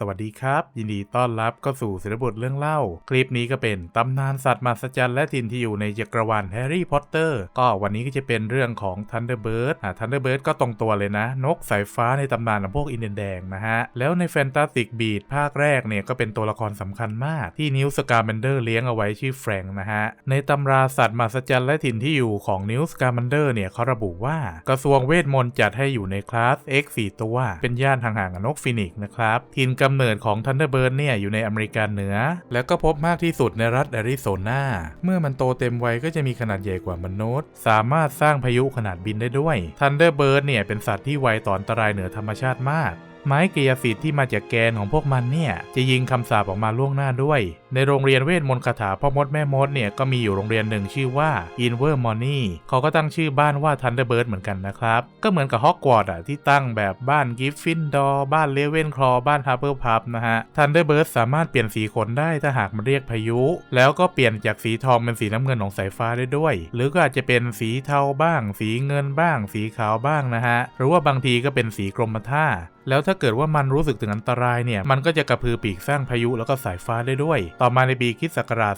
สวัสดีครับ ยินดีต้อนรับเข้าสู่ศิลปบทเรื่องเล่า คลิปนี้ก็เป็นตำนานสัตว์มหัศจรรย์และถิ่นที่อยู่ในจักรวาลแฮร์รี่พอตเตอร์ก็วันนี้ก็จะเป็นเรื่องของ Thunderbird อ่า Thunderbird ก็ตรงตัวเลยนะ นกสายฟ้าในตำนานของพวกอินเดียนแดงนะฮะ แล้วในแฟนตาติกบีดภาคแรกเนี่ยก็เป็นตัวละครสำคัญมาก ที่นิวสกา m มนเดอร์เลี้ยงเอาไว้ชื่อแฟรงค์นะฮะในตำราสัตว์มหัศจรรย์และถิ่นที่อยู่ของนิวสกา m มนเดอร์เนี่ยเขาระบุว่ากระทรวงเวทมนต์จัดให้อยู่ในคลาส X 4 ตัว เป็นย่านห่างๆกับนกฟินิกซ์นะครับถิ่นกำเนิดของทันเดอร์เบิร์ดเนี่ยอยู่ในอเมริกาเหนือ แล้วก็พบมากที่สุดในรัฐแอริโซนาเมื่อมันโตเต็มวัยก็จะมีขนาดใหญ่กว่ามนุษย์ สามารถสร้างพายุขนาดบินได้ด้วยทันเดอร์เบิร์ดเนี่ยเป็นสัตว์ที่ไวต่ออันตรายเหนือธรรมชาติมาก ไม้กายสิทธิ์ที่มาจากแกนของพวกมันเนี่ย จะยิงคำสาปออกมาล่วงหน้าด้วย ในโรงเรียนเวทมนต์คาถาพ่อมดแม่มดเนี่ยก็มีอยู่โรงเรียนหนึ่งชื่อว่า Inver m o n e y เขาก็ตั้งชื่อบ้านว่า Thunderbird เหมือนกันนะครับ ก็เหมือนกับฮอกวอตส์อะที่ตั้งแบบบ้านกิฟฟินดอร์บ้านเลเวนคลอบ้านฮาร์เ e อร์พับนะฮะ Thunderbird สามารถเปลี่ยนสีขนได้ถ้าหากมันเรียกพายุ แล้วก็เปลี่ยนจากสีทองเป็นสีน้ำเงินของสายฟ้าได้ด้วย หรือก็อาจจะเป็นสีเทาบ้าง สีเงินบ้าง สีขาวบ้างนะฮะหรือว่าบางทีก็เป็นสีกรมท่าแล้วถ้าเกิดว่ามันรู้สึกถึงอันตรายเนี่ย มันก็จะกระพือปีกสร้างพายุแล้วก็สายฟ้าได้ด้วย ต่อมาในปีคริสต์ศักราช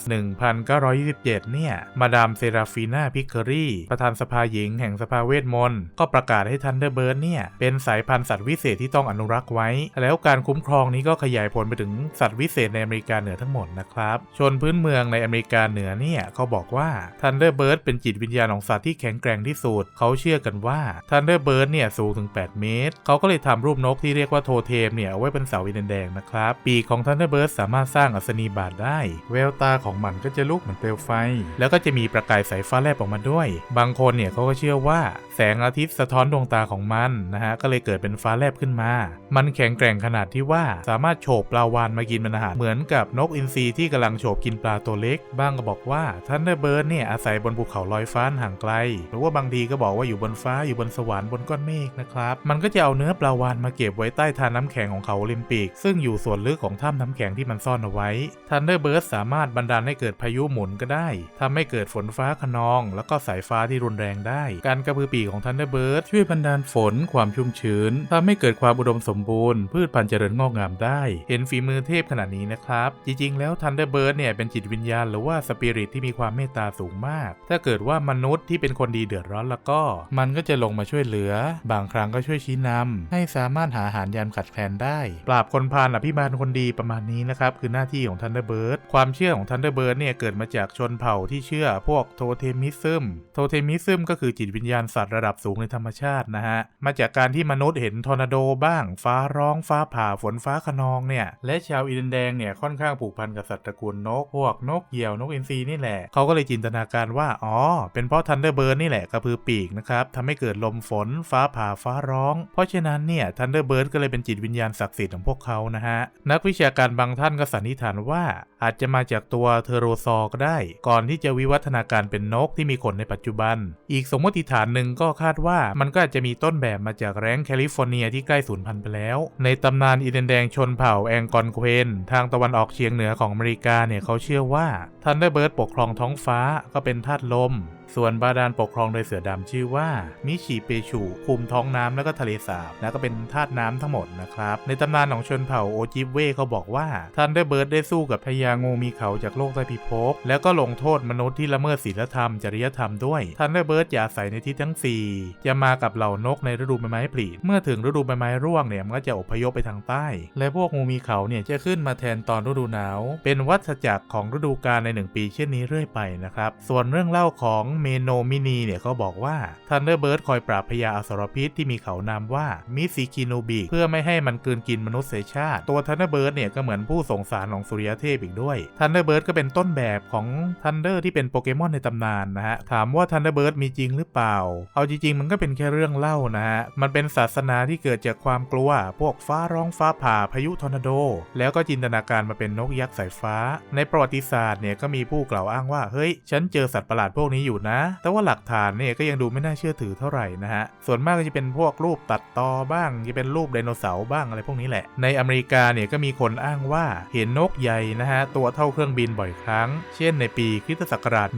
1927 เนี่ย มาดามเซราฟีนาพิกเคอรี่ ประธานสภาหญิงแห่งสภาเวทมนต์ ก็ประกาศให้ทันเดอร์เบิร์ดเนี่ย เป็นสายพันธุ์สัตว์วิเศษที่ต้องอนุรักษ์ไว้ แล้วการคุ้มครองนี้ก็ขยายผลไปถึงสัตว์วิเศษในอเมริกาเหนือทั้งหมดนะครับ ชนพื้นเมืองในอเมริกาเหนือเนี่ยเขาบอกว่าทันเดอร์เบิร์ดเป็นจิตวิญญาณของสัตว์ที่แข็งแกร่งที่สุด เขาเชื่อกันว่าทันเดอร์เบิร์ดเนี่ยสูงถึง 8 เมตร เขาก็เลยทำรูปนกที่เรียกว่าโทเทมเนี่ยเอาไว้เป็นเสาอินแดงๆนะครับ ปีกของทันเดอร์เบิร์ดสามารถสร้างอัศนีบาทได้ แววตาของมันก็จะลุกเหมือนเปลวไฟ แล้วก็จะมีประกายสายฟ้าแลบออกมาด้วย บางคนเนี่ยเขาก็เชื่อว่าแสงอาทิตย์สะท้อนดวงตาของมันนะฮะก็เลยเกิดเป็นฟ้าแลบขึ้นมา มันแข็งแกร่งขนาดที่ว่าสามารถโฉบปลาวานมากินเป็นอาหารเหมือนกับนกอินทรีที่กำลังโฉบกินปลาตัวเล็ก บ้างก็บอกว่าทันเดอร์เบิร์ดเนี่ยอาศัยบนภูเขาลอยฟ้าห่างไกล หรือว่าบางทีก็บอกว่าอยู่บนฟ้าอยู่บนสวรรค์บนก้อนเมฆนะครับ มันก็จะเอาเนื้อปลาวานมาเก็บ็บไว้ใต้ทานน้ำแข็งของเขาโอลิมปิก ซึ่งอยู่ส่วนลึกของถ้ำน้ำแข็งที่มันซ่อนเอาไว้ทันเดอร์เบิร์ดสามารถบันดาลให้เกิดพายุหมุนก็ได้ทำให้เกิดฝนฟ้าขนอง แล้วก็สายฟ้าที่รุนแรงได้ การกระพือปีกของทันเดอร์เบิร์ดช่วยบันดาลฝนความชุ่มชื้นทำให้เกิดความอุดมสมบูรณ์พืชพันธุ์เจริญงอกงามได้ เห็นฝีมือเทพขนาดนี้นะครับ จริงๆ แล้วทันเดอร์เบิร์ดเนี่ยเป็นจิตวิญญาณหรือว่าสปิริตที่มีความเมตตาสูงมาก ถ้าเกิดว่ามนุษย์ที่เป็นคนดีเดือดร้อนแล้วก็ มันก็จะลงมาช่วยเหลือ บางครั้งก็ช่วยชี้นำให้สามารถหาอาหารยามขัดแคลนได้ ปราบคนพาลอภิบาลคนดีประมาณนี้นะครับ คือหน้าที่ของทันเดอร์เบิร์ดความเชื่อของทันเดอร์เบิร์ดเนี่ยเกิดมาจากชนเผ่าที่เชื่อพวกโทเทมิซึมโทเทมิซึมก็คือจิตวิญญาณสัตว์ระดับสูงในธรรมชาตินะฮะมาจากการที่มนุษย์เห็นทอร์นาโดบ้าง ฟ้าร้องฟ้าผ่าฝนฟ้าขนองเนี่ยและชาวอินเดียนแดงเนี่ยค่อนข้างผูกพันกับสัตว์ตระกูลนกพวกนกเหยี่ยวนกอินทรีนี่แหละเขาก็เลยจินตนาการว่าอ๋อเป็นเพราะทันเดอร์เบิร์ดนี่แหละกระพือปีกนะครับทำให้เกิดลมฝนฟ้าผ่าฟ้าร้อง เพราะฉะนั้นเนี่ยทันเดอร์เบิร์ดก็เลยเป็นจิตวิญญาณศักดิ์สิทธิ์ของพวกเขานะฮะ นักวิชาการบางท่านก็สันนิษฐานว่าอาจจะมาจากตัวเทโรซอร์ก็ได้ ก่อนที่จะวิวัฒนาการเป็นนกที่มีขนในปัจจุบัน อีกสมมติฐานหนึ่งก็คาดว่ามันก็อาจจะมีต้นแบบมาจากแรงแคลิฟอร์เนียที่ใกล้สูญพันธุ์ไปแล้ว ในตำนานอินเดียนแดงชนเผ่าแองกอนเควนทางตะวันออกเฉียงเหนือของอเมริกาเนี่ยเขาเชื่อว่าทันเดอร์เบิร์ดปกครองท้องฟ้าก็เป็นธาตุลม ส่วนบาดาลปกครองโดยเสือดำชื่อว่ามิชิเปชูคุมท้องน้ำแล้วก็ทะเลสาบแล้วก็เป็นธาตุน้ำทั้งหมดนะครับ ในตำนานของชนเผ่าโอจิเว่เขาบอกว่าทันเดอร์เบิร์ดได้สู้กับพญางูมีเขาจากโลกใต้พิภพแล้วก็ลงโทษมนุษย์ที่ละเมิดศีลธรรม จริยธรรมด้วยทันเดอร์เบิร์ดจะอาศัยในทิศทั้ง 4 จะมากับเหล่านกในฤดูใบไม้ผลิเมื่อถึงฤดูใบไม้ร่วงเนี่ยมันก็จะอพยพไปทางใต้ และพวกงูมีเขาเนี่ยจะขึ้นมาแทนตอนฤดูหนาว เป็นวัฏจักรของฤดูกาลในหนึ่งปีเช่นนี้เรื่อยไปนะครับส่วนเรื่องเล่าของเมโนมินีเนี่ยเขาบอกว่าทันเดอร์เบิร์ดคอยปราบพญาอสรพิษที่มีเขานามว่ามิซิกิโนบิเพื่อไม่ให้มันกลืนกินมนุษยชาติ ตัวทันเดอร์เบิร์ดเนี่ยก็เหมือนผู้สงสารของสุริยเทพอีกด้วยทันเดอร์เบิร์ดก็เป็นต้นแบบของทันเดอร์ที่เป็นโปเกมอนในตำนานนะฮะถามว่าทันเดอร์เบิร์ดมีจริงหรือเปล่า เอาจริงๆ มันก็เป็นแค่เรื่องเล่านะฮะมันเป็นศาสนาที่เกิดจากความกลัว พวกฟ้าร้องฟ้าผ่าพายุทอร์นาโด แล้วก็จินตนาการมาเป็นนกยักษ์สายฟ้า ในประวัติศาสตร์เนี่ยก็มีผู้กล่าวอ้างว่าเฮ้ยฉันเจอสัตว์ประหลาดพวกนี้อยู่นะแต่ว่าหลักฐานเนี่ยก็ยังดูไม่น่าเชื่อถือเท่าไหร่นะฮะ ส่วนมากก็จะเป็นพวกรูปตัดต่อบ้าง จะเป็นรูปไดโนเสาร์บ้างอะไรพวกนี้แหละ ในอเมริกาเนี่ยก็มีคนอ้างว่าเห็นนกใหญ่นะฮะตัวเท่าเครื่องบินบ่อยครั้ง เช่นในปีคริสตศักราช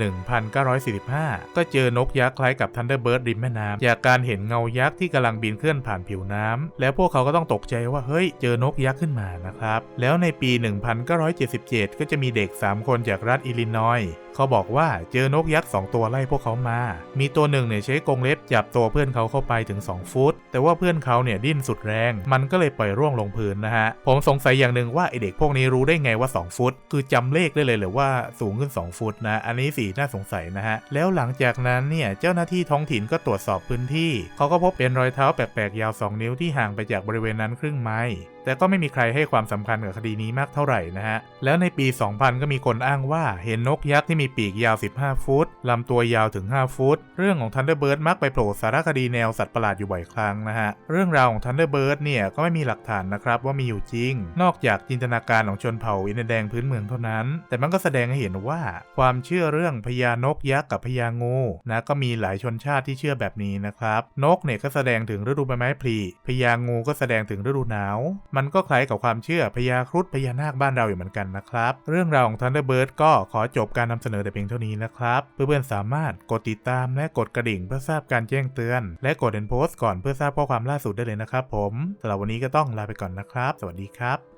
1945 ก็เจอนกยักษ์คล้ายกับทันเดอร์เบิร์ดริมแม่น้ำจากการเห็นเงายักษ์ที่กำลังบินเคลื่อนผ่านผิวน้ำแล้วพวกเขาก็ต้องตกใจว่าเฮ้ยเจอนกยักษ์ขึ้นมานะครับแล้วในปี 1977 ก็จะมีเด็ก 3 คนจากรัฐอิลลินอย เขาบอกว่าเจอนกยักษ์2ตัวไล่พวกเขามา มีตัวหนึ่งเนี่ยใช้กรงเล็บจับตัวเพื่อนเขาเข้าไปถึง 2 ฟุต แต่ว่าเพื่อนเขาเนี่ยดิ้นสุดแรง มันก็เลยปล่อยร่วงลงพื้นนะฮะ ผมสงสัยอย่างหนึ่งว่าไอเด็กพวกนี้รู้ได้ไงว่า 2 ฟุต คือจำเลขได้เลยหรือว่าสูงขึ้น 2 ฟุตนะ อันนี้สิน่าสงสัยนะฮะ แล้วหลังจากนั้นเนี่ยเจ้าหน้าที่ท้องถิ่นก็ตรวจสอบพื้นที่ เขาก็พบเป็นรอยเท้าแปลกๆยาว 2 นิ้วที่ห่างไปจากบริเวณนั้นครึ่งไมล์แต่ก็ไม่มีใครให้ความสำคัญกับคดีนี้มากเท่าไหร่นะฮะ แล้วในปี 2000 ก็มีคนอ้างว่าเห็นนกยักษ์ที่มีปีกยาว 15 ฟุต ลำตัวยาวถึง 5 ฟุต เรื่องของ Thunderbird มักไปโผล่สารคดีแนวสัตว์ประหลาดอยู่บ่อยครั้งนะฮะ เรื่องราวของ Thunderbird เนี่ยก็ไม่มีหลักฐานนะครับว่ามีอยู่จริง นอกจากจินตนาการของชนเผ่าอินเดียแดงพื้นเมืองเท่านั้น แต่มันก็แสดงให้เห็นว่า ความเชื่อเรื่องพญานกยักษ์กับพญางูนะก็มีหลายชนชาติที่เชื่อแบบนี้นะครับ นกเนี่ยก็แสดงถึงฤดูใบไม้ผลิพญางูก็แสดงถึงฤดูหนาว มันก็คล้ายกับความเชื่อพญาครุฑพญานาคบ้านเราอยู่เหมือนกันนะครับ เรื่องราวของ Thunderbird ก็ขอจบการนำเสนอแต่เพียงเท่านี้นะครับ เพื่อนๆสามารถกดติดตามและกดกระดิ่งเพื่อทราบการแจ้งเตือน และกดเห็นโพสต์ก่อนเพื่อทราบข้อความล่าสุดได้เลยนะครับผมสำหรับวันนี้ก็ต้องลาไปก่อนนะครับ สวัสดีครับ